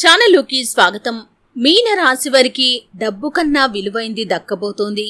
ఛానల్లోకి స్వాగతం. మీన రాశి వారికి డబ్బు కన్నా విలువైంది దక్కబోతోంది.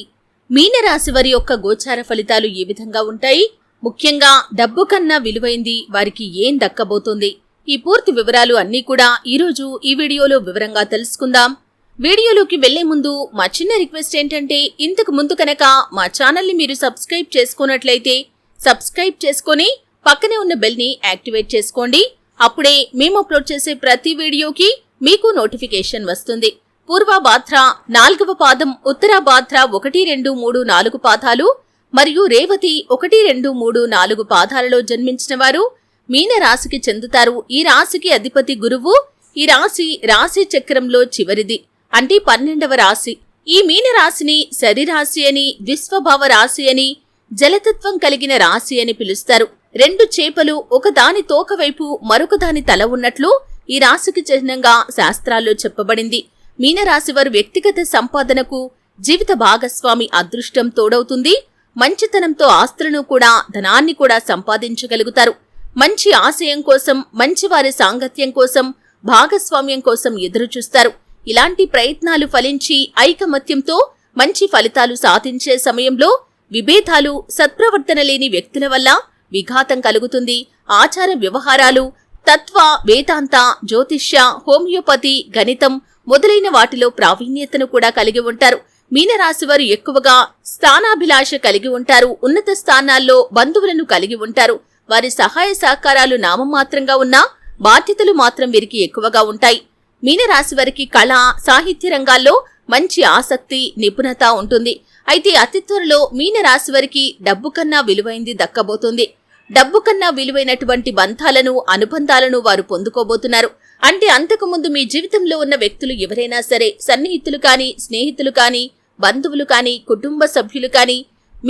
మీన రాశి వారి యొక్క గోచార ఫలితాలు ఏ విధంగా ఉంటాయి? ముఖ్యంగా డబ్బు కన్నా విలువైంది వారికి ఏం దక్కబోతోంది? ఈ పూర్తి వివరాలు అన్నీ కూడా ఈరోజు ఈ వీడియోలో వివరంగా తెలుసుకుందాం. వీడియోలోకి వెళ్ళే ముందు మా చిన్న రిక్వెస్ట్ ఏంటంటే ఇంతకు ముందు కనుక మా ఛానల్ని మీరు సబ్స్క్రైబ్ చేసుకున్నట్లయితే సబ్స్క్రైబ్ చేసుకొని పక్కనే ఉన్న బెల్ని యాక్టివేట్ చేసుకోండి. అప్పుడే మేము అప్లోడ్ చేసే ప్రతి వీడియోకి మీకు నోటిఫికేషన్ వస్తుంది. పూర్వ బాధ్ర నాలుగవ పాదం ఉత్తర బాధ్ర ఒకటి రెండు మూడు నాలుగు పాదాలు మరియు రేవతి ఒకటి రెండు మూడు నాలుగు పాదాలలో జన్మించిన వారు మీన రాశికి చెందుతారు. ఈ రాశికి అధిపతి గురువు ఈ రాశి రాశి చక్రంలో చివరిది. అంటే పన్నెండవ రాశి. ఈ మీన రాశిని శరీరాశి అని విశ్వభావ రాశి అని జలతత్వం కలిగిన రాశి అని పిలుస్తారు. రెండు చేపలు ఒకదాని తోకవైపు మరొకదాని తల ఉన్నట్లు ఈ రాశికి చిహ్నంగా శాస్త్రాల్లో చెప్పబడింది. మీనరాశి వారు వ్యక్తిగత సంపాదనకు జీవిత భాగస్వామి అదృష్టం తోడవుతుంది. మంచితనంతో ఆస్తులను కూడా ధనాన్ని కూడా సంపాదించగలుగుతారు. మంచి ఆశయం కోసం మంచివారి సాంగత్యం కోసం భాగస్వామ్యం కోసం ఎదురుచూస్తారు. ఇలాంటి ప్రయత్నాలు ఫలించి ఐకమత్యంతో మంచి ఫలితాలు సాధించే సమయంలో విభేదాలు సత్ప్రవర్తన లేని వ్యక్తుల వల్ల విఘాతం కలుగుతుంది. ఆచార వ్యవహారాలు తత్వ వేదాంత జ్యోతిష్య హోమియోపతి గణితం మొదలైన వాటిలో ప్రావీణ్యతను కూడా కలిగి ఉంటారు. మీనరాశి వారు ఎక్కువగా స్థానాభిలాష కలిగి ఉంటారు. ఉన్నత స్థానాల్లో బంధువులను కలిగి ఉంటారు. వారి సహాయ సహకారాలు నామమాత్రంగా ఉన్నా బాధ్యతలు మాత్రం వీరికి ఎక్కువగా ఉంటాయి. మీనరాశి వారికి కళ సాహిత్య రంగాల్లో మంచి ఆసక్తి నిపుణత ఉంటుంది. అయితే అతి త్వరలో మీనరాశి వారికి డబ్బు కన్నా విలువైంది దక్కబోతుంది. డబ్బు కన్నా విలువైనటువంటి బంధాలను అనుబంధాలను వారు పొందుకోబోతున్నారు. అంటే అంతకుముందు మీ జీవితంలో ఉన్న వ్యక్తులు ఎవరైనా సరే సన్నిహితులు కాని స్నేహితులు కాని బంధువులు కాని కుటుంబ సభ్యులు కాని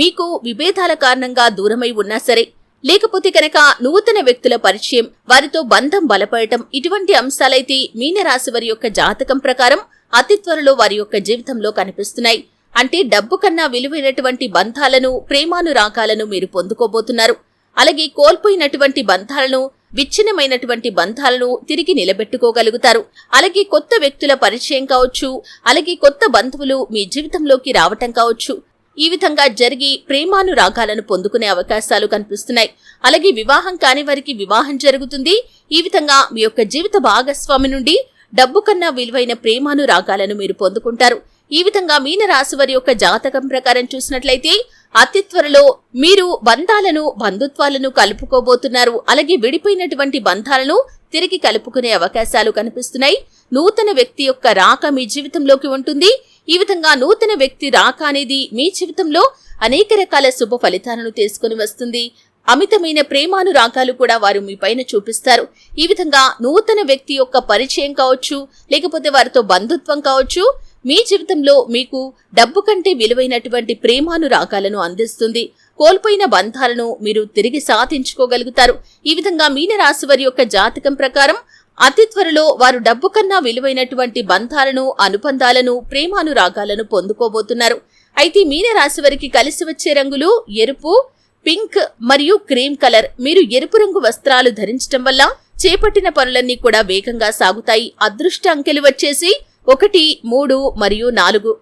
మీకు విభేదాల కారణంగా దూరమై ఉన్నా సరే లేకపోతే కనుక నూతన వ్యక్తుల పరిచయం వారితో బంధం బలపడటం ఇటువంటి అంశాలైతే మీనరాశి వారి యొక్క జాతకం ప్రకారం అతి త్వరలో వారి యొక్క జీవితంలో కనిపిస్తున్నాయి. అంటే డబ్బు కన్నా విలువైనటువంటి బంధాలను ప్రేమానురాగాలను మీరు పొందుకోబోతున్నారు. అలాగే కోల్పోయినటువంటి బంధాలను విచ్ఛిన్నమైనటువంటి బంధాలను తిరిగి నిలబెట్టుకోగలుగుతారు. అలాగే కొత్త వ్యక్తుల పరిచయం కావచ్చు అలాగే కొత్త బంధువులు మీ జీవితంలోకి రావటం కావచ్చు. ఈ విధంగా జరిగి ప్రేమానురాగాలను పొందుకునే అవకాశాలు కనిపిస్తున్నాయి. అలాగే వివాహం కాని వారికి వివాహం జరుగుతుంది. ఈ విధంగా మీ యొక్క జీవిత భాగస్వామి నుండి డబ్బు కన్నా విలువైన ప్రేమానురాగాలను మీరు పొందుకుంటారు. ఈ విధంగా మీన రాశి వారి యొక్క జాతకం ప్రకారం చూసినట్లయితే అతి త్వరలో మీరు బంధాలను బంధుత్వాలను కలుపుకోబోతున్నారు. అలాగే విడిపోయినటువంటి బంధాలను తిరిగి కలుపుకునే అవకాశాలు కనిపిస్తున్నాయి. నూతన వ్యక్తి యొక్క రాక మీ జీవితంలోకి ఉంటుంది. ఈ విధంగా నూతన వ్యక్తి రాక అనేది మీ జీవితంలో అనేక రకాల శుభ ఫలితాలను తీసుకుని వస్తుంది. అమితమైన ప్రేమానురాగాలు కూడా వారు మీ పైన చూపిస్తారు. ఈ విధంగా నూతన వ్యక్తి యొక్క పరిచయం కావచ్చు లేకపోతే వారితో బంధుత్వం కావచ్చు మీ జీవితంలో మీకు డబ్బు కంటే విలువైనటువంటి ప్రేమానురాగాలను అందిస్తుంది. కోల్పోయిన బంధాలను మీరు తిరిగి సాధించుకోగలుగుతారు. ఈ విధంగా మీనరాశి వారి యొక్క జాతకం ప్రకారం అతి త్వరలో వారు డబ్బు కన్నా విలువైనటువంటి బంధాలను అనుబంధాలను ప్రేమానురాగాలను పొందుకోబోతున్నారు. అయితే మీనరాశి వారికి కలిసి వచ్చే రంగులు ఎరుపు పింక్ మరియు క్రీమ్ కలర్. మీరు ఎరుపు రంగు వస్త్రాలు ధరించడం వల్ల చేపట్టిన పనులన్నీ కూడా వేగంగా సాగుతాయి. అదృష్ట అంకెలు వచ్చేసి ఒకటి మూడు మరియు నాలుగు.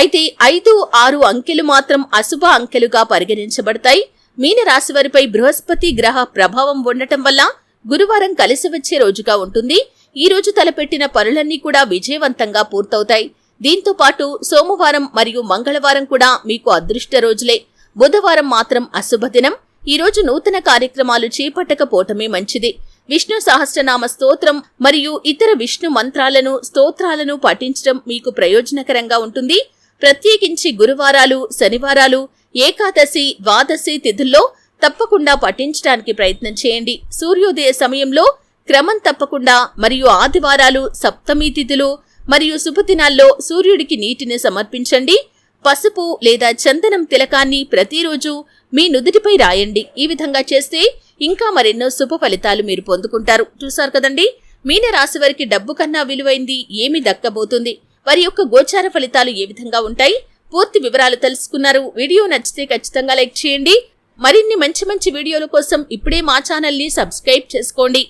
అయితే ఐదు ఆరు అంకెలు మాత్రం అశుభ అంకెలుగా పరిగణించబడతాయి. మీనరాశి వారిపై బృహస్పతి గ్రహ ప్రభావం ఉండటం వల్ల గురువారం కలిసి వచ్చే రోజుగా ఉంటుంది. ఈ రోజు తలపెట్టిన పనులన్నీ కూడా విజయవంతంగా పూర్తవుతాయి. దీంతో పాటు సోమవారం మరియు మంగళవారం కూడా మీకు అదృష్ట రోజులే. బుధవారం మాత్రం అశుభ దినం. ఈ రోజు నూతన కార్యక్రమాలు చేపట్టకపోవటమే మంచిది. విష్ణు సహస్రనామ స్తోత్రం మరియు ఇతర విష్ణు మంత్రాలను స్తోత్రాలను పఠించడం మీకు ప్రయోజనకరంగా ఉంటుంది. ప్రత్యేకించి గురువారాలు శనివారాలు ఏకాదశి ద్వాదశి తిథుల్లో తప్పకుండా పఠించడానికి ప్రయత్నం చేయండి. సూర్యోదయ సమయంలో క్రమం తప్పకుండా మరియు ఆదివారాలు సప్తమి తిథులు మరియు శుభదినాల్లో సూర్యుడికి నీటిని సమర్పించండి. పసుపు లేదా చందనం తిలకాన్ని ప్రతిరోజు మీ నుదుటిపై రాయండి. ఈ విధంగా చేస్తే ఇంకా మరెన్నో శుభ ఫలితాలు మీరు పొందుకుంటారు. చూశారు కదండి? మీన రాశి వారికి డబ్బు కన్నా విలువైంది ఏమి దక్కబోతుంది. వారి యొక్క గోచార ఫలితాలు ఏ విధంగా ఉంటాయి? పూర్తి వివరాలు తెలుసుకున్నారు. వీడియో నచ్చితే ఖచ్చితంగా లైక్ చేయండి. మరిన్ని మంచి మంచి వీడియోల కోసం ఇప్పుడే మా ఛానల్ని సబ్స్క్రైబ్ చేసుకోండి.